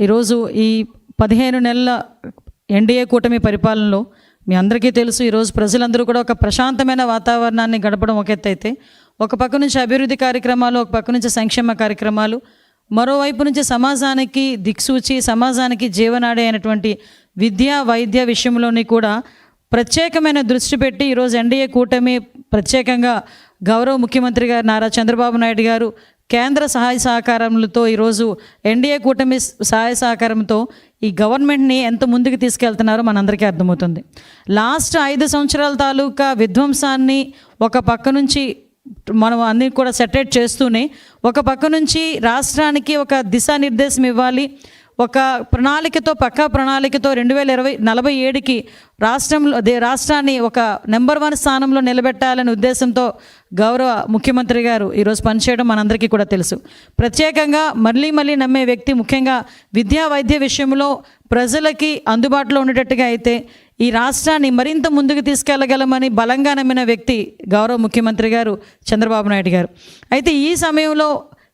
ఈరోజు ఈ పదిహేను నెలల ఎన్డీఏ కూటమి పరిపాలనలో మీ అందరికీ తెలుసు ఈరోజు ప్రజలందరూ కూడా ఒక ప్రశాంతమైన వాతావరణాన్ని గడపడం ఒక ఎత్తు అయితే ఒక పక్క నుంచి అభివృద్ధి కార్యక్రమాలు ఒక పక్క నుంచి సంక్షేమ కార్యక్రమాలు మరోవైపు నుంచి సమాజానికి దిక్సూచి సమాజానికి జీవనాడే అయినటువంటి విద్య వైద్య విషయంలోని కూడా ప్రత్యేకమైన దృష్టి పెట్టి ఈరోజు ఎన్డీఏ కూటమి ప్రత్యేకంగా గౌరవ ముఖ్యమంత్రి గారు నారా చంద్రబాబు నాయుడు గారు కేంద్ర సహాయ సహకారములతో ఈరోజు ఎన్డీఏ కూటమి సహాయ సహకారంతో ఈ గవర్నమెంట్ని ఎంత ముందుకు తీసుకెళ్తున్నారో మనందరికీ అర్థమవుతుంది. లాస్ట్ ఐదు సంవత్సరాల తాలూకా విధ్వంసాన్ని ఒక పక్క నుంచి మనం అన్ని కూడా సెటరేట్ చేస్తూనే ఒక పక్క నుంచి రాష్ట్రానికి ఒక దిశానిర్దేశం ఇవ్వాలి ఒక ప్రణాళికతో పక్కా ప్రణాళికతో రెండు వేల ఇరవై నలభై ఏడుకి రాష్ట్రంలో రాష్ట్రాన్ని ఒక నెంబర్ వన్ స్థానంలో నిలబెట్టాలనే ఉద్దేశంతో గౌరవ ముఖ్యమంత్రి గారు ఈరోజు పనిచేయడం మనందరికీ కూడా తెలుసు. ప్రత్యేకంగా మళ్ళీ మళ్ళీ నమ్మే వ్యక్తి ముఖ్యంగా విద్యా వైద్య విషయంలో ప్రజలకి అందుబాటులో ఉండేటట్టుగా అయితే ఈ రాష్ట్రాన్ని మరింత ముందుకు తీసుకెళ్ళగలమని బలంగా నమ్మిన వ్యక్తి గౌరవ ముఖ్యమంత్రి గారు చంద్రబాబు నాయుడు గారు. అయితే ఈ సమయంలో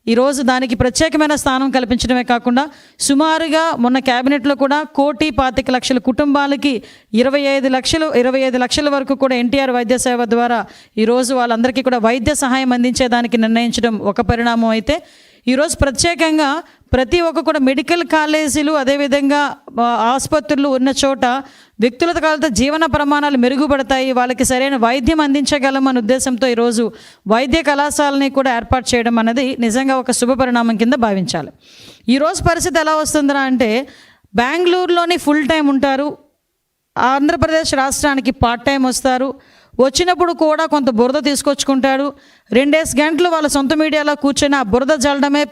ఈరోజు దానికి ప్రత్యేకమైన స్థానం కల్పించడమే కాకుండా సుమారుగా మొన్న క్యాబినెట్లో కూడా కోటి పాతిక లక్షల కుటుంబాలకి ఇరవై ఐదు లక్షలు ఇరవై ఐదు లక్షల వరకు కూడా ఎన్టీఆర్ వైద్య సేవ ద్వారా ఈరోజు వాళ్ళందరికీ కూడా వైద్య సహాయం అందించేదానికి నిర్ణయించడం ఒక పరిణామం అయితే ఈరోజు ప్రత్యేకంగా ప్రతి ఒక్క కూడా మెడికల్ కాలేజీలు అదేవిధంగా ఆసుపత్రులు ఉన్న చోట వ్యక్తులతో కాలతో జీవన ప్రమాణాలు మెరుగుపడతాయి. వాళ్ళకి సరైన వైద్యం అందించగలం అనే ఉద్దేశంతో ఈరోజు వైద్య కళాశాలని కూడా ఏర్పాటు చేయడం అనేది నిజంగా ఒక శుభ పరిణామం కింద భావించాలి. ఈరోజు పరిస్థితి ఎలా వస్తుందిరా అంటే బెంగళూరులోని ఫుల్ టైం ఉంటారు. ఆంధ్రప్రదేశ్ రాష్ట్రానికి పార్ట్ టైం వస్తారు. వచ్చినప్పుడు కూడా కొంత బురద తీసుకొచ్చుకుంటాడు. రెండేసి గంటలు వాళ్ళ సొంత మీడియాలో కూర్చొని ఆ బురద జల్లడమే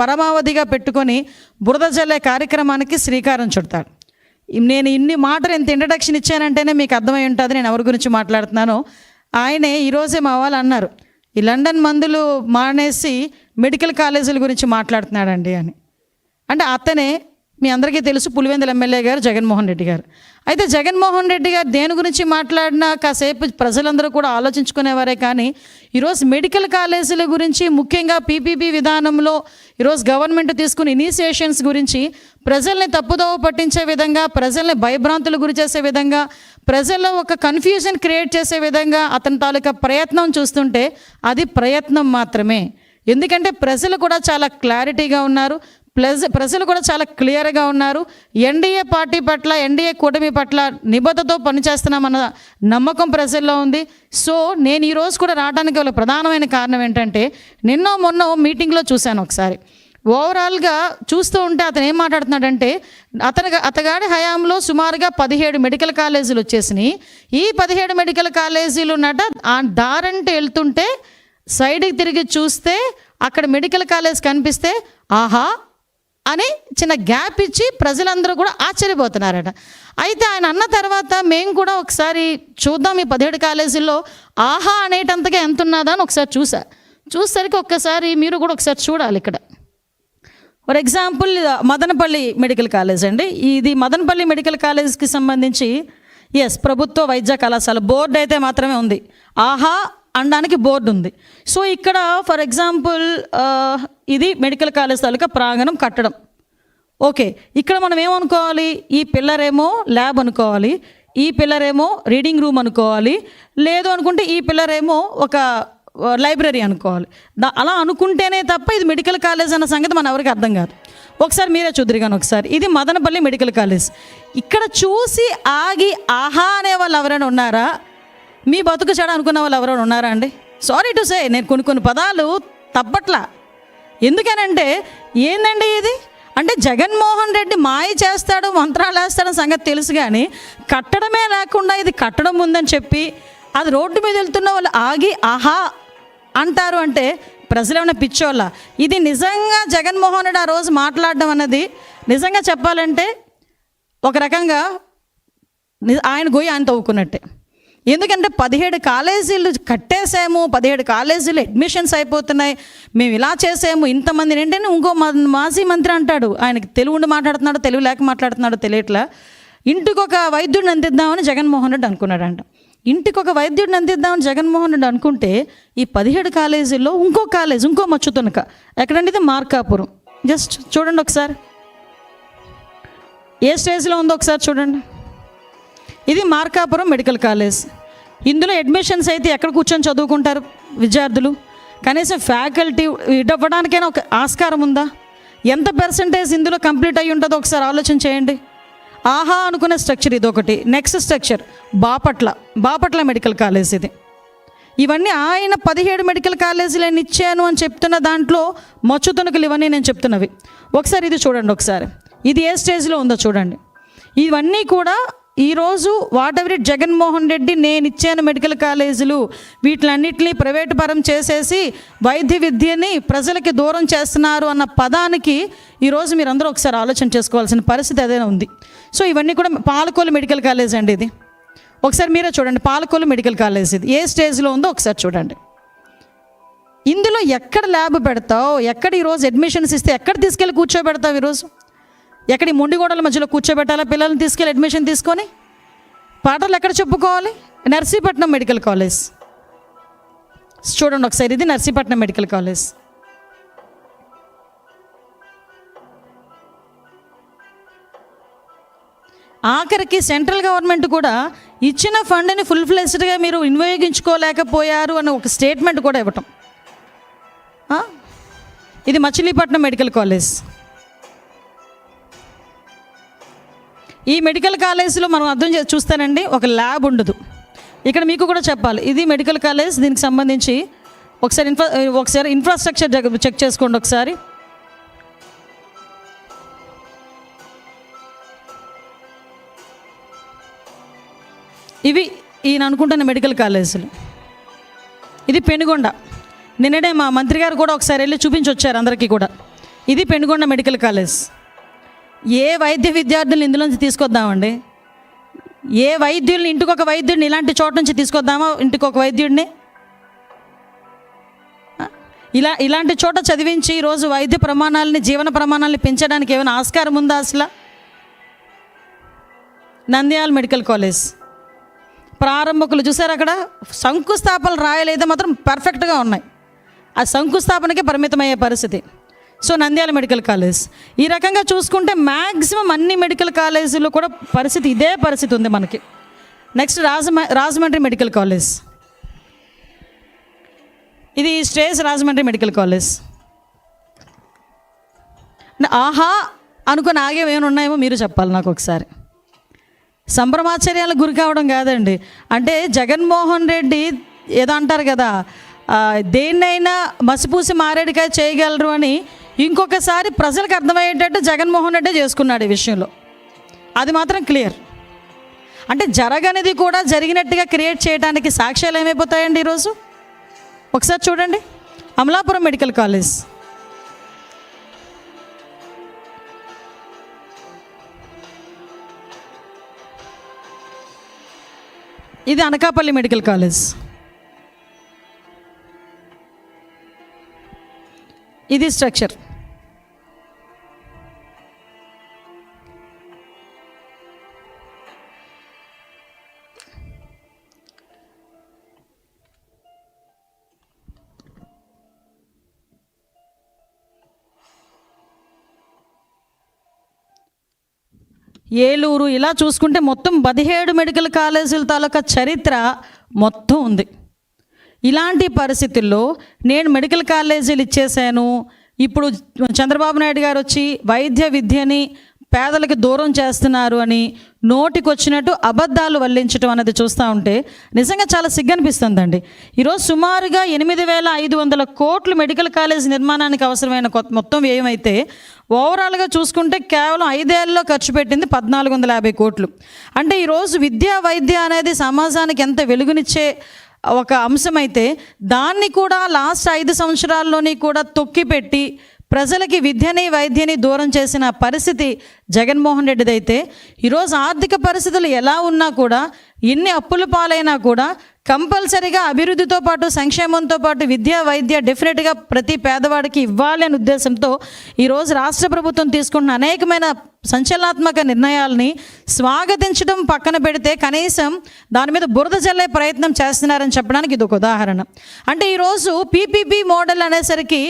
పరమావధిగా పెట్టుకొని బురద జల్లే కార్యక్రమానికి శ్రీకారం చుడతాడు. నేను ఇన్ని మాటలు ఇంత ఇంట్రడక్షన్ ఇచ్చానంటేనే మీకు అర్థమై ఉంటుంది నేను ఎవరి గురించి మాట్లాడుతున్నానో. ఆయనే ఈరోజే మా వాళ్ళు అన్నారు ఈ లండన్ మందులు మానేసి మెడికల్ కాలేజీల గురించి మాట్లాడుతున్నాడండి అని. అంటే అతనే మీ అందరికీ తెలుసు పులివెందుల ఎమ్మెల్యే గారు జగన్మోహన్ రెడ్డి గారు. అయితే జగన్మోహన్ రెడ్డి గారు దేని గురించి మాట్లాడినా కాసేపు ప్రజలందరూ కూడా ఆలోచించుకునేవారే కానీ ఈరోజు మెడికల్ కాలేజీల గురించి ముఖ్యంగా పీపీపీ విధానంలో ఈరోజు గవర్నమెంట్ తీసుకున్న ఇనిషియేషన్స్ గురించి ప్రజల్ని తప్పుదోవ పట్టించే విధంగా ప్రజల్ని భయభ్రాంతులు గురి చేసే విధంగా ప్రజల్లో ఒక కన్ఫ్యూజన్ క్రియేట్ చేసే విధంగా అతని తాలూకా ప్రయత్నం చూస్తుంటే అది ప్రయత్నం మాత్రమే. ఎందుకంటే ప్రజలు కూడా చాలా క్లారిటీగా ఉన్నారు. ప్లస్ ప్రజలు కూడా చాలా క్లియర్గా ఉన్నారు. ఎన్డీఏ పార్టీ పట్ల ఎన్డీఏ కూటమి పట్ల నిబద్ధతో పనిచేస్తున్నామన్న నమ్మకం ప్రజల్లో ఉంది. సో నేను ఈరోజు కూడా రావడానికి వాళ్ళ ప్రధానమైన కారణం ఏంటంటే నిన్నో మొన్న మీటింగ్లో చూశాను ఒకసారి. ఓవరాల్గా చూస్తూ ఉంటే అతను ఏం మాట్లాడుతున్నాడంటే అతను అతగాడి హయాంలో సుమారుగా పదిహేడు మెడికల్ కాలేజీలు వచ్చేసినాయి. ఈ పదిహేడు మెడికల్ కాలేజీలు ఉన్నట దారంటే వెళ్తుంటే సైడ్కి తిరిగి చూస్తే అక్కడ మెడికల్ కాలేజ్ కనిపిస్తే ఆహా అని చిన్న గ్యాప్ ఇచ్చి ప్రజలందరూ కూడా ఆశ్చర్యపోతున్నారట. అయితే ఆయన అన్న తర్వాత మేము కూడా ఒకసారి చూద్దాం ఈ పదిహేడు కాలేజీల్లో ఆహా అనేటంతగా ఎంత ఉన్నదా అని ఒకసారి చూసా. చూసేసరికి ఒక్కసారి మీరు కూడా ఒకసారి చూడాలి ఇక్కడ. For example Madanapalle medical college అండి. ఇది మదనపల్లి మెడికల్ కాలేజ్కి సంబంధించి ఎస్ ప్రభుత్వ వైద్య కళాశాల బోర్డు అయితే మాత్రమే ఉంది. ఆహా అనడానికి బోర్డు ఉంది. సో ఇక్కడ ఫర్ ఎగ్జాంపుల్ ఇది మెడికల్ కాలేజ్ తాలూకా ప్రాంగణం కట్టడం. ఓకే ఇక్కడ మనం ఏమనుకోవాలి? ఈ పిల్లరేమో ల్యాబ్ అనుకోవాలి ఈ పిల్లరేమో రీడింగ్ రూమ్ అనుకోవాలి లేదు అనుకుంటే ఈ పిల్లరేమో ఒక లైబ్రరీ అనుకోవాలి. దా అలా అనుకుంటేనే తప్ప ఇది మెడికల్ కాలేజ్ అన్న సంగతి మన ఎవరికి అర్థం కాదు. ఒకసారి మీరే చూద్దరిగాను ఒకసారి. ఇది మదనపల్లి మెడికల్ కాలేజ్. ఇక్కడ చూసి ఆగి ఆహా అనే వాళ్ళు ఎవరైనా ఉన్నారా? మీ బతుకు చెడ అనుకున్న వాళ్ళు ఎవరైనా ఉన్నారా అండి? సారీ టు సే నేను కొన్ని కొన్ని పదాలు తప్పట్లా ఎందుకనంటే ఏందండి ఇది? అంటే జగన్మోహన్ రెడ్డి మాయ చేస్తాడు మంత్రాలు వేస్తాడని సంగతి తెలుసు కానీ కట్టడమే లేకుండా ఇది కట్టడం ఉందని చెప్పి అది రోడ్డు మీద వెళ్తున్న వాళ్ళు ఆగి ఆహా! అంటారు అంటే ప్రజలు ఏమైనా పిచ్చోళ్ళ? ఇది నిజంగా జగన్మోహన్ రెడ్డి ఆ రోజు మాట్లాడడం అన్నది నిజంగా చెప్పాలంటే ఒక రకంగా ఆయన గొయ్యి ఆయన తవ్వుకున్నట్టే. ఎందుకంటే పదిహేడు కాలేజీలు కట్టేసాము పదిహేడు కాలేజీలు అడ్మిషన్స్ అయిపోతున్నాయి. మేము ఇలా చేసాము ఇంతమంది ఏంటంటే ఇంకో మాజీ మంత్రి అంటాడు. ఆయనకి తెలుగు ఉండి మాట్లాడుతున్నాడు తెలుగు లేక మాట్లాడుతున్నాడు తెలియట్లా. ఇంటికి ఒక వైద్యుడిని అందిద్దామని జగన్మోహన్ రెడ్డి అనుకున్నాడంట. ఇంటికి ఒక వైద్యుడిని అందిద్దామని జగన్మోహన్ రెడ్డి అనుకుంటే ఈ పదిహేడు కాలేజీల్లో ఇంకో కాలేజ్ ఇంకో మచ్చుతునక ఎక్కడంటే ఇది? మార్కాపురం. జస్ట్ చూడండి ఒకసారి. ఏ స్టేజ్లో ఉందో ఒకసారి చూడండి. ఇది మార్కాపురం మెడికల్ కాలేజ్. ఇందులో అడ్మిషన్స్ అయితే ఎక్కడ కూర్చొని చదువుకుంటారు విద్యార్థులు? కనీసం ఫ్యాకల్టీ ఇవ్వడానికైనా ఒక ఆస్కారం ఉందా? ఎంత పర్సంటేజ్ ఇందులో కంప్లీట్ అయ్యి ఉంటుందో ఒకసారి ఆలోచన చేయండి. ఆహా అనుకునే స్ట్రక్చర్ ఇది ఒకటి next structure Bapatla. Bapatla medical college ఇది. ఇవన్నీ ఆయన పదిహేడు మెడికల్ కాలేజీలు నేను ఇచ్చాను అని చెప్తున్న దాంట్లో మచ్చు తుణుకులు ఇవన్నీ నేను చెప్తున్నవి. ఒకసారి ఇది చూడండి ఒకసారి. ఇది ఏ స్టేజ్లో ఉందో చూడండి. ఇవన్నీ కూడా ఈరోజు వాట్ ఎవరి జగన్మోహన్ రెడ్డి నేను ఇచ్చాను మెడికల్ కాలేజీలు వీటిలన్నింటినీ ప్రైవేటు పరం చేసేసి వైద్య విద్యని ప్రజలకి దూరం చేస్తున్నారు అన్న పదానికి ఈరోజు మీరందరూ ఒకసారి ఆలోచన చేసుకోవాల్సిన పరిస్థితి అదే ఉంది. సో ఇవన్నీ కూడా పాలకోలు మెడికల్ కాలేజ్ అండి ఇది. ఒకసారి మీరే చూడండి పాలకోలు మెడికల్ కాలేజ్ ఇది. ఏ స్టేజ్లో ఉందో ఒకసారి చూడండి. ఇందులో ఎక్కడ ల్యాబ్ పెడతావు? ఎక్కడ ఈరోజు అడ్మిషన్స్ ఇస్తే ఎక్కడ తీసుకెళ్ళి కూర్చోబెడతావు ఈరోజు ఎక్కడి ముండిగోడల మధ్యలో కూర్చోబెట్టాలా? పిల్లల్ని తీసుకెళ్ళి అడ్మిషన్ తీసుకొని? పాటలు ఎక్కడ చెప్పుకోవాలి? Narsipatnam medical college. చూడండి ఒకసారి ఇది నర్సీపట్నం మెడికల్ కాలేజ్. ఆఖరికి సెంట్రల్ గవర్నమెంట్ కూడా ఇచ్చిన ఫండ్ని ఫుల్ ఫ్లెస్డ్గా మీరు వినియోగించుకోలేకపోయారు అని ఒక స్టేట్మెంట్ కూడా ఇవ్వటం. ఇది మచిలీపట్నం మెడికల్ కాలేజ్. ఈ మెడికల్ కాలేజ్లో మనం అర్థం చే చూస్తానండి ఒక ల్యాబ్ ఉండదు. ఇక్కడ మీకు కూడా చెప్పాలి ఇది మెడికల్ కాలేజ్ దీనికి సంబంధించి ఒకసారి ఇన్ఫ్రా ఒకసారి ఇన్ఫ్రాస్ట్రక్చర్ చెక్ చేసుకోండి ఒకసారి. ఇవి ఈయన అనుకుంటున్న మెడికల్ కాలేజీలు ఇది పెనుగొండ. నిన్ననే మా మంత్రి గారు కూడా ఒకసారి వెళ్ళి చూపించి వచ్చారు అందరికీ కూడా. ఇది పెనుగొండ మెడికల్ కాలేజ్ ఏ వైద్య విద్యార్థులను ఇందులోంచి తీసుకొద్దామండి? ఏ వైద్యుల్ని ఇంటికొక వైద్యుడిని ఇలాంటి చోట నుంచి తీసుకొద్దామా? ఇంటికొక వైద్యుడిని? ఇలా ఇలాంటి చోట చదివించి ఈరోజు వైద్య ప్రమాణాలని జీవన ప్రమాణాలని పెంచడానికి ఏమైనా ఆస్కారం ఉందా అసలు? Nandyal medical college. ప్రారంభకులు చూసారు అక్కడ? శంకుస్థాపనలు రాయలేదు మాత్రం పర్ఫెక్ట్గా ఉన్నాయి. ఆ శంకుస్థాపనకే పరిమితమయ్యే పరిస్థితి. So Nandyal medical college. ఈ రకంగా చూసుకుంటే మ్యాక్సిమం అన్ని మెడికల్ కాలేజీలో కూడా పరిస్థితి ఇదే పరిస్థితి ఉంది మనకి. నెక్స్ట్ రాజమ రాజమండ్రి మెడికల్ కాలేజ్. ఇది స్టేజ్ రాజమండ్రి మెడికల్ కాలేజ్. ఆహా! అనుకుని ఆగేవి ఉన్నాయేమో మీరు చెప్పాలి నాకు ఒకసారి. సంభ్రమాచర్యాలకు గురి కావడం కాదండి. అంటే జగన్మోహన్ రెడ్డి ఏదో అంటారు కదా దేన్నైనా మసిపూసి మారేడుకాయ చేయగలరు అని ఇంకొకసారి ప్రజలకు అర్థమయ్యేటట్టు జగన్మోహన్ రెడ్డి చేసుకున్నాడు ఈ విషయంలో. అది మాత్రం క్లియర్. అంటే జరగనిది కూడా జరిగినట్టుగా క్రియేట్ చేయడానికి సాక్ష్యాలు ఏమైపోతాయండి ఈరోజు? ఒకసారి చూడండి. Amalapuram medical college. ఇది అనకాపల్లి మెడికల్ కాలేజ్. ఇది స్ట్రక్చర్. ఏలూరు ఇలా చూసుకుంటే మొత్తం పదిహేడు మెడికల్ కాలేజీల తాలూకా చరిత్ర మొత్తం ఉంది. ఇలాంటి పరిస్థితుల్లో నేను మెడికల్ కాలేజీలు ఇచ్చేసాను ఇప్పుడు చంద్రబాబు నాయుడు గారు వచ్చి వైద్య విద్యని పేదలకు దూరం చేస్తున్నారు అని నోటికొచ్చినట్టు అబద్ధాలు వల్లించడం అనేది చూస్తూ ఉంటే నిజంగా చాలా సిగ్గనిపిస్తుందండి. ఈరోజు సుమారుగా ఎనిమిది వేల ఐదు వందల కోట్లు మెడికల్ కాలేజ్ నిర్మాణానికి అవసరమైన కొత్త- మొత్తం వ్యయం అయితే ఓవరాల్గా చూసుకుంటే కేవలం ఐదేళ్ళలో ఖర్చు పెట్టింది పద్నాలుగు వందల యాభై కోట్లు. అంటే ఈరోజు విద్యా వైద్య అనేది సమాజానికి ఎంత వెలుగునిచ్చే ఒక అంశమైతే దాన్ని కూడా లాస్ట్ ఐదు సంవత్సరాల్లోని కూడా తొక్కిపెట్టి ప్రజలకి విద్యని వైద్యని దూరం చేసిన పరిస్థితి జగన్మోహన్ రెడ్డిదైతే ఈరోజు ఆర్థిక పరిస్థితులు ఎలా ఉన్నా కూడా ఎన్ని అప్పుల పాలైనా కూడా కంపల్సరీగా అభివృద్ధితో పాటు సంక్షేమంతో పాటు విద్య వైద్య డెఫినెట్గా ప్రతి పేదవాడికి ఇవ్వాలి అనే ఉద్దేశంతో ఈరోజు రాష్ట్ర ప్రభుత్వం తీసుకున్న అనేకమైన సంచలనాత్మక నిర్ణయాల్ని స్వాగతించడం పక్కన పెడితే కనీసం దాని మీద బురద జల్లే ప్రయత్నం చేస్తున్నారని చెప్పడానికి ఇది ఒక ఉదాహరణ. అంటే ఈరోజు పీపీపీ మోడల్ అనేసరికి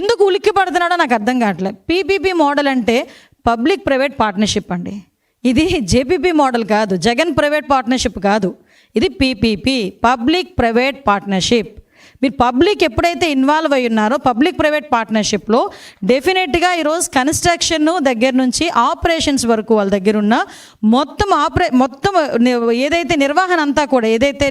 ఎందుకు ఉలిక్కి పడుతున్నాడో నాకు అర్థం కావట్లేదు. పీపీపీ మోడల్ అంటే పబ్లిక్ ప్రైవేట్ పార్ట్నర్షిప్ అండి. ఇది జేపీపీ మోడల్ కాదు జగన్ ప్రైవేట్ పార్ట్నర్షిప్ కాదు. ఇది పీపీపీ పబ్లిక్ ప్రైవేట్ పార్ట్నర్షిప్. మీరు పబ్లిక్ ఎప్పుడైతే ఇన్వాల్వ్ అయి ఉన్నారో పబ్లిక్ ప్రైవేట్ పార్ట్నర్షిప్లో డెఫినెట్గా ఈరోజు కన్స్ట్రక్షన్ దగ్గర నుంచి ఆపరేషన్స్ వరకు వాళ్ళ దగ్గర ఉన్న మొత్తం ఆపరే మొత్తం ఏదైతే నిర్వహణ అంతా కూడా ఏదైతే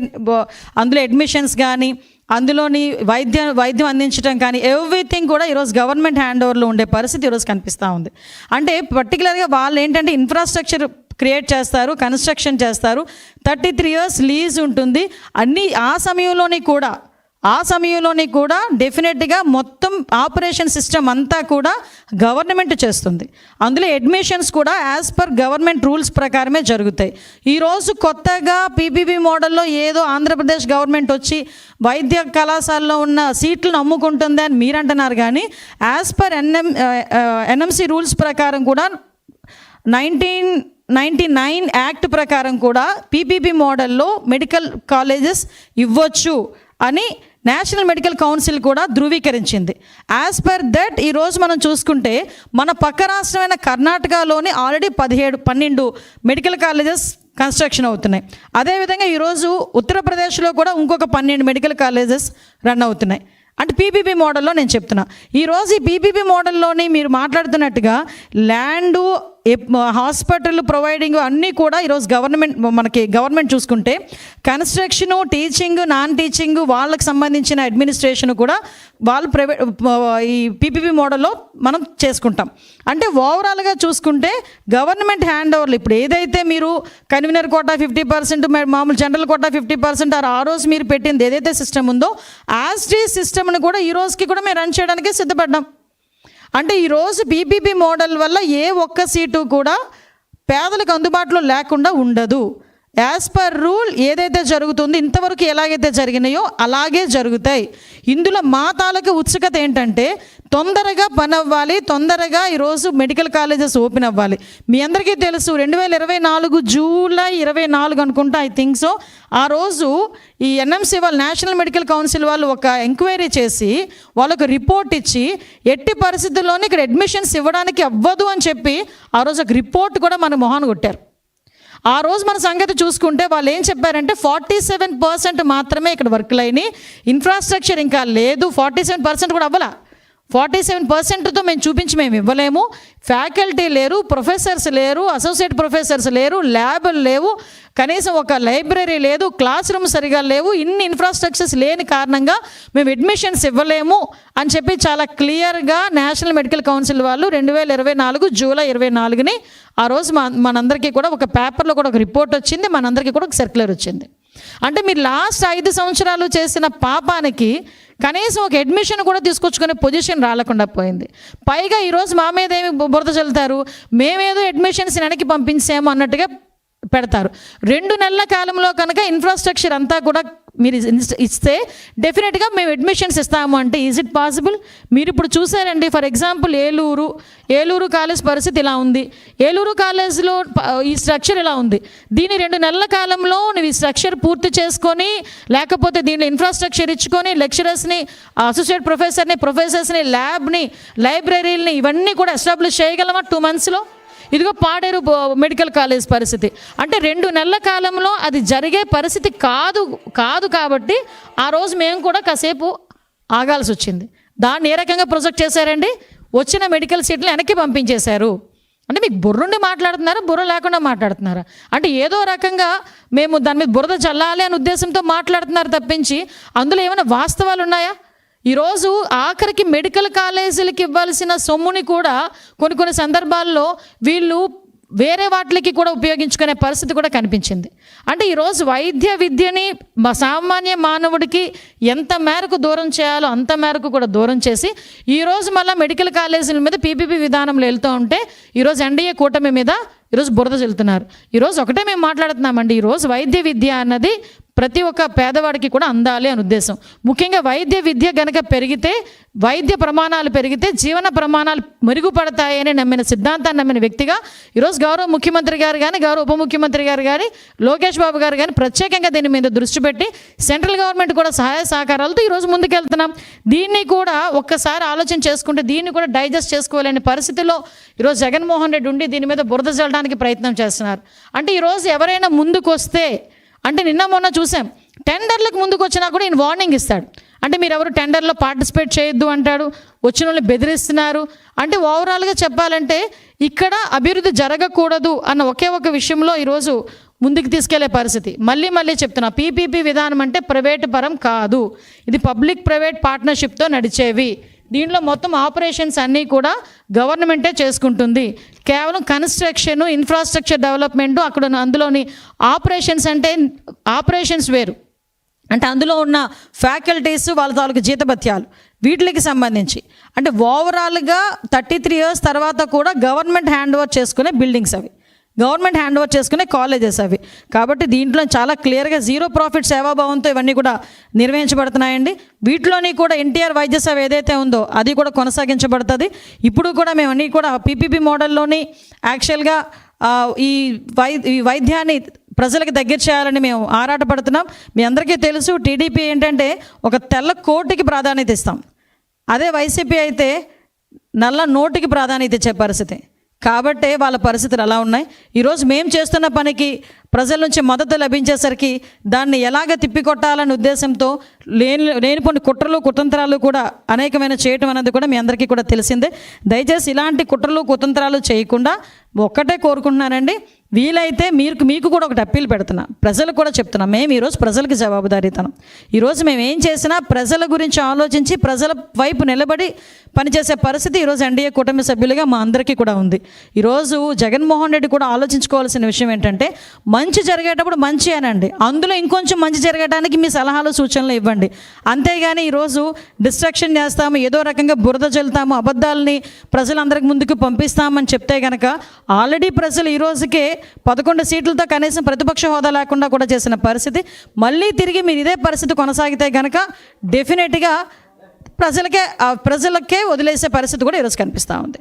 అందులో అడ్మిషన్స్ కానీ అందులోని వైద్య వైద్యం అందించడం కానీ ఎవ్రీథింగ్ కూడా ఈరోజు గవర్నమెంట్ హ్యాండ్ ఓవర్లో ఉండే పరిస్థితి ఈరోజు కనిపిస్తూ ఉంది. అంటే పర్టికులర్గా వాళ్ళు ఏంటంటే ఇన్ఫ్రాస్ట్రక్చర్ క్రియేట్ చేస్తారు కన్స్ట్రక్షన్ చేస్తారు. థర్టీ త్రీ ఇయర్స్ లీజ్ ఉంటుంది. అన్నీ ఆ సమయంలోని కూడా ఆ సమయంలోని కూడా డెఫినెట్గా మొత్తం ఆపరేషన్ సిస్టమ్ అంతా కూడా గవర్నమెంట్ చేస్తుంది. అందులో అడ్మిషన్స్ కూడా యాజ్ పర్ గవర్నమెంట్ రూల్స్ ప్రకారమే జరుగుతాయి. ఈరోజు కొత్తగా పీపీపీ మోడల్లో ఏదో ఆంధ్రప్రదేశ్ గవర్నమెంట్ వచ్చి వైద్య కళాశాలలో ఉన్న సీట్లను అమ్ముకుంటుంది అని మీరంటున్నారు కానీ as per NM NMC rules ప్రకారం కూడా నైన్టీన్ నైంటీ నైన్ యాక్ట్ ప్రకారం కూడా పీపీపీ మోడల్లో మెడికల్ కాలేజెస్ ఇవ్వచ్చు అని నేషనల్ మెడికల్ కౌన్సిల్ కూడా ధృవీకరించింది. యాజ్ పర్ దట్ ఈరోజు మనం చూసుకుంటే మన పక్క రాష్ట్రమైన కర్ణాటకలోని ఆల్రెడీ పదిహేడు పన్నెండు మెడికల్ కాలేజెస్ కన్స్ట్రక్షన్ అవుతున్నాయి. అదేవిధంగా ఈరోజు ఉత్తరప్రదేశ్లో కూడా ఇంకొక పన్నెండు మెడికల్ కాలేజెస్ రన్ అవుతున్నాయి. అంటే పీపీపీ మోడల్లో నేను చెప్తున్నా. ఈరోజు ఈ పీపీపీ మోడల్లోని మీరు మాట్లాడుతున్నట్టుగా ల్యాండు హాస్పిటల్ ప్రొవైడింగ్ అన్నీ కూడా ఈరోజు గవర్నమెంట్ మనకి గవర్నమెంట్ చూసుకుంటే కన్స్ట్రక్షను టీచింగ్ నాన్ టీచింగ్ వాళ్ళకి సంబంధించిన అడ్మినిస్ట్రేషన్ కూడా వాళ్ళు ప్రైవేట్ ఈ పీపీపీ మోడల్లో మనం చేసుకుంటాం. అంటే ఓవరాల్గా చూసుకుంటే గవర్నమెంట్ హ్యాండ్ ఓవర్లు ఇప్పుడు ఏదైతే మీరు కన్వీనర్ కోటా ఫిఫ్టీ పర్సెంట్ మామూలు జనరల్ కోటా ఫిఫ్టీ పర్సెంట్ ఆ రోజు మీరు పెట్టింది ఏదైతే సిస్టమ్ ఉందో యాజ్ టీ సిస్టమ్ని కూడా ఈ రోజుకి కూడా మేము రన్ చేయడానికి సిద్ధపడ్డాం. అంటే ఈరోజు బీబీబీ మోడల్ వల్ల ఏ ఒక్క సీటు కూడా పేదలకు అందుబాటులో లేకుండా ఉండదు. యాజ్ పర్ రూల్ ఏదైతే జరుగుతుందో ఇంతవరకు ఎలాగైతే జరిగినాయో అలాగే జరుగుతాయి. ఇందులో మా తాలూకు ఉత్సుకత ఏంటంటే తొందరగా పని అవ్వాలి తొందరగా ఈరోజు మెడికల్ కాలేజెస్ ఓపెన్ అవ్వాలి. మీ అందరికీ తెలుసు రెండు వేల ఇరవై నాలుగు జూలై ఇరవై నాలుగు అనుకుంటా ఐ థింక్ సో ఆ రోజు ఈ ఎన్ఎంసీ వాళ్ళు నేషనల్ మెడికల్ కౌన్సిల్ వాళ్ళు ఒక ఎంక్వైరీ చేసి వాళ్ళకు రిపోర్ట్ ఇచ్చి ఎట్టి పరిస్థితుల్లోనే ఇక్కడ అడ్మిషన్స్ ఇవ్వడానికి అవ్వదు అని చెప్పి ఆ రోజు ఒక రిపోర్ట్ కూడా మన మొహాన్ని కొట్టారు. ఆ రోజు మన సంగతి చూసుకుంటే వాళ్ళు ఏం చెప్పారంటే ఫార్టీ సెవెన్ పర్సెంట్ మాత్రమే ఇక్కడ వర్క్లు అయినాయి. ఇన్ఫ్రాస్ట్రక్చర్ ఇంకా లేదు. ఫార్టీ సెవెన్ పర్సెంట్ కూడా అవ్వలా. ఫార్టీ సెవెన్ పర్సెంట్తో మేము చూపించి మేము ఇవ్వలేము. ఫ్యాకల్టీ లేరు ప్రొఫెసర్స్ లేరు అసోసియేట్ ప్రొఫెసర్స్ లేరు ల్యాబ్లు లేవు. కనీసం ఒక లైబ్రరీ లేదు క్లాస్ రూమ్ సరిగా లేవు. ఇన్ని ఇన్ఫ్రాస్ట్రక్చర్స్ లేని కారణంగా మేము అడ్మిషన్స్ ఇవ్వలేము అని చెప్పి చాలా క్లియర్గా నేషనల్ మెడికల్ కౌన్సిల్ వాళ్ళు రెండు వేల ఇరవై నాలుగు జూలై ఇరవై నాలుగుని ఆ రోజు మా మనందరికీ కూడా ఒక పేపర్లో కూడా ఒక రిపోర్ట్ వచ్చింది. మనందరికీ కూడా ఒక సర్క్యులర్ వచ్చింది. అంటే మీరు లాస్ట్ ఐదు సంవత్సరాలు చేసిన పాపానికి కనీసం ఒక అడ్మిషన్ కూడా తీసుకొచ్చుకునే పొజిషన్ రాలేకుండా పోయింది. పైగా ఈరోజు మా మీద ఏమి బు- బురద చల్లుతారు? మేమేదో అడ్మిషన్స్ వెనక్కి పంపించాము అన్నట్టుగా పెడతారు. రెండు నెలల కాలంలో కనుక ఇన్ఫ్రాస్ట్రక్చర్ అంతా కూడా మీరు ఇస్తే డెఫినెట్గా మేము అడ్మిషన్స్ ఇస్తాము అంటే ఈజ్ ఇట్ పాసిబుల్ మీరు ఇప్పుడు చూసారండి for example Eluru Eluru college పరిస్థితి ఇలా ఉంది. ఏలూరు కాలేజ్లో ఈ స్ట్రక్చర్ ఇలా ఉంది. దీని రెండు నెలల కాలంలో నువ్వు ఈ స్ట్రక్చర్ పూర్తి చేసుకొని లేకపోతే దీనిలో ఇన్ఫ్రాస్ట్రక్చర్ ఇచ్చుకొని లెక్చరర్స్ని అసోసియేట్ ప్రొఫెసర్ని ప్రొఫెసర్స్ని ల్యాబ్ని లైబ్రరీలని ఇవన్నీ కూడా ఎస్టాబ్లిష్ చేయగలమా టూ మంత్స్లో ఇదిగో పాడేరు బో- మెడికల్ కాలేజ్ పరిస్థితి. అంటే రెండు నెలల కాలంలో అది జరిగే పరిస్థితి కాదు కాదు కాబట్టి ఆ రోజు మేము కూడా కాసేపు ఆగాల్సి వచ్చింది. దాన్ని ఏ రకంగా ప్రొజెక్ట్ చేశారండి? వచ్చిన మెడికల్ సీట్లు వెనక్కి పంపించేశారు. అంటే మీకు బుర్రుండి మాట్లాడుతున్నారా? బుర్ర లేకుండా మాట్లాడుతున్నారా? అంటే ఏదో రకంగా మేము దాని మీద బురద చల్లాలి అనే ఉద్దేశంతో మాట్లాడుతున్నారు తప్పించి అందులో ఏమైనా వాస్తవాలు ఉన్నాయా ఈరోజు ఆఖరికి మెడికల్ కాలేజీలకి ఇవ్వాల్సిన సొమ్ముని కూడా కొన్ని కొన్ని సందర్భాల్లో వీళ్ళు వేరే వాటికి కూడా ఉపయోగించుకునే పరిస్థితి కూడా కనిపించింది. అంటే ఈరోజు వైద్య విద్యని మా సామాన్య మానవుడికి ఎంత మేరకు దూరం చేయాలో అంత మేరకు కూడా దూరం చేసి ఈరోజు మళ్ళీ మెడికల్ కాలేజీల మీద పీపీపీ విధానంలో వెళ్తూ ఉంటే ఈరోజు ఎన్డీఏ కూటమి మీద ఈరోజు బురద చెల్లుతున్నారు. ఈరోజు ఒకటే మేము మాట్లాడుతున్నామండి ఈరోజు వైద్య విద్య అన్నది ప్రతి ఒక్క పేదవాడికి కూడా అందాలి అని ఉద్దేశం. ముఖ్యంగా వైద్య విద్య గనక పెరిగితే వైద్య ప్రమాణాలు పెరిగితే జీవన ప్రమాణాలు మెరుగుపడతాయని నమ్మిన సిద్ధాంతాన్ని నమ్మిన వ్యక్తిగా ఈరోజు గౌరవ ముఖ్యమంత్రి గారు కానీ గౌరవ ఉప ముఖ్యమంత్రి గారు కానీ లోకేష్ బాబు గారు కానీ ప్రత్యేకంగా దీని మీద దృష్టి పెట్టి సెంట్రల్ గవర్నమెంట్ కూడా సహాయ సహకారాలతో ఈరోజు ముందుకెళ్తున్నాం. దీన్ని కూడా ఒక్కసారి ఆలోచన చేసుకుంటే దీన్ని కూడా డైజెస్ట్ చేసుకోలేని పరిస్థితిలో ఈరోజు జగన్మోహన్ రెడ్డి ఉండి దీని మీద బురద చల్లడానికి ప్రయత్నం చేస్తున్నారు. అంటే ఈరోజు ఎవరైనా ముందుకు వస్తే అంటే నిన్న మొన్న చూసాం. టెండర్లకు ముందుకు వచ్చినా కూడా ఈయన వార్నింగ్ ఇస్తాడు. అంటే మీరు ఎవరు టెండర్లో పార్టిసిపేట్ చేయొద్దు అంటాడు వచ్చిన వాళ్ళని బెదిరిస్తున్నారు. అంటే ఓవరాల్గా చెప్పాలంటే ఇక్కడ అభివృద్ధి జరగకూడదు అన్న ఒకే ఒక విషయంలో ఈరోజు ముందుకు తీసుకెళ్ళే పరిస్థితి. మళ్ళీ మళ్ళీ చెప్తున్నా పీపీపీ విధానం అంటే ప్రైవేట్ పరం కాదు. ఇది పబ్లిక్ ప్రైవేట్ పార్ట్నర్షిప్తో నడిచేవి. దీంట్లో మొత్తం ఆపరేషన్స్ అన్నీ కూడా గవర్నమెంటే చేసుకుంటుంది. కేవలం కన్స్ట్రక్షన్ ఇన్ఫ్రాస్ట్రక్చర్ డెవలప్మెంట్ అక్కడ ఉన్న అందులోని ఆపరేషన్స్ అంటే ఆపరేషన్స్ వేరు. అంటే అందులో ఉన్న ఫ్యాకల్టీస్ వాళ్ళ తాలూకు జీతభత్యాలు వీటికి సంబంధించి. అంటే ఓవరాల్గా థర్టీ త్రీ ఇయర్స్ తర్వాత కూడా గవర్నమెంట్ హ్యాండ్ ఓవర్ చేసుకునే బిల్డింగ్స్ అవి. గవర్నమెంట్ హ్యాండ్ ఓవర్ చేసుకునే కాలేజెస్ అవి. కాబట్టి దీంట్లో చాలా క్లియర్గా జీరో ప్రాఫిట్ సేవాభావంతో ఇవన్నీ కూడా నిర్వహించబడుతున్నాయండి. వీటిలోని కూడా ఎన్టీఆర్ వైద్య సేవ ఏదైతే ఉందో అది కూడా కొనసాగించబడుతుంది. ఇప్పుడు కూడా మేము అన్నీ కూడా పీపీపీ మోడల్లోని యాక్చువల్గా ఈ వై ఈ వైద్యాన్ని ప్రజలకు దగ్గర చేయాలని మేము ఆరాటపడుతున్నాం. మీ అందరికీ తెలుసు టీడీపీ ఏంటంటే ఒక తెల్ల కోటికి ప్రాధాన్యత ఇస్తాం. అదే వైసీపీ అయితే నల్ల నోటికి ప్రాధాన్యత ఇచ్చే పరిస్థితి. కాబట్టే వాళ్ళ పరిస్థితులు అలా ఉన్నాయి. ఈరోజు మేము చేస్తున్న పనికి ప్రజల నుంచి మద్దతు లభించేసరికి దాన్ని ఎలాగ తిప్పికొట్టాలనే ఉద్దేశంతో లేని లేని కొన్ని కుట్రలు కుతంత్రాలు కూడా అనేకమైన చేయటం అనేది కూడా మీ అందరికీ కూడా తెలిసిందే. దయచేసి ఇలాంటి కుట్రలు కుతంత్రాలు చేయకుండా ఒక్కటే కోరుకుంటున్నానండి. వీలైతే మీరు మీకు కూడా ఒకటి అప్పీల్ పెడుతున్నా. ప్రజలకు కూడా చెప్తున్నా. మేము ఈరోజు ప్రజలకు జవాబుదారీతనం. ఈరోజు మేము ఏం చేసినా ప్రజల గురించి ఆలోచించి ప్రజల వైపు నిలబడి పనిచేసే పరిస్థితి ఈరోజు ఎన్డీఏ కుటుంబ సభ్యులుగా మా అందరికీ కూడా ఉంది. ఈరోజు జగన్మోహన్ రెడ్డి కూడా ఆలోచించుకోవాల్సిన విషయం ఏంటంటే మంచి జరిగేటప్పుడు మంచి అనండి. అందులో ఇంకొంచెం మంచి జరగడానికి మీ సలహాలు సూచనలు ఇవ్వండి. అంతేగాని ఈరోజు డిస్ట్రక్షన్ చేస్తాము ఏదో రకంగా బురద చల్లుతాము అబద్ధాలని ప్రజలందరికి ముందుకు పంపిస్తామని చెప్తే కనుక ఆల్రెడీ ప్రజలు ఈరోజుకే పదకొండు సీట్లతో కనీసం ప్రతిపక్ష హోదా లేకుండా కూడా చేసిన పరిస్థితి. మళ్ళీ తిరిగి మీరు ఇదే పరిస్థితి కొనసాగితే కనుక డెఫినెట్గా ప్రజలకే ఆ ప్రజలకే వదిలేసే పరిస్థితి కూడా ఈరోజు కనిపిస్తూ ఉంది.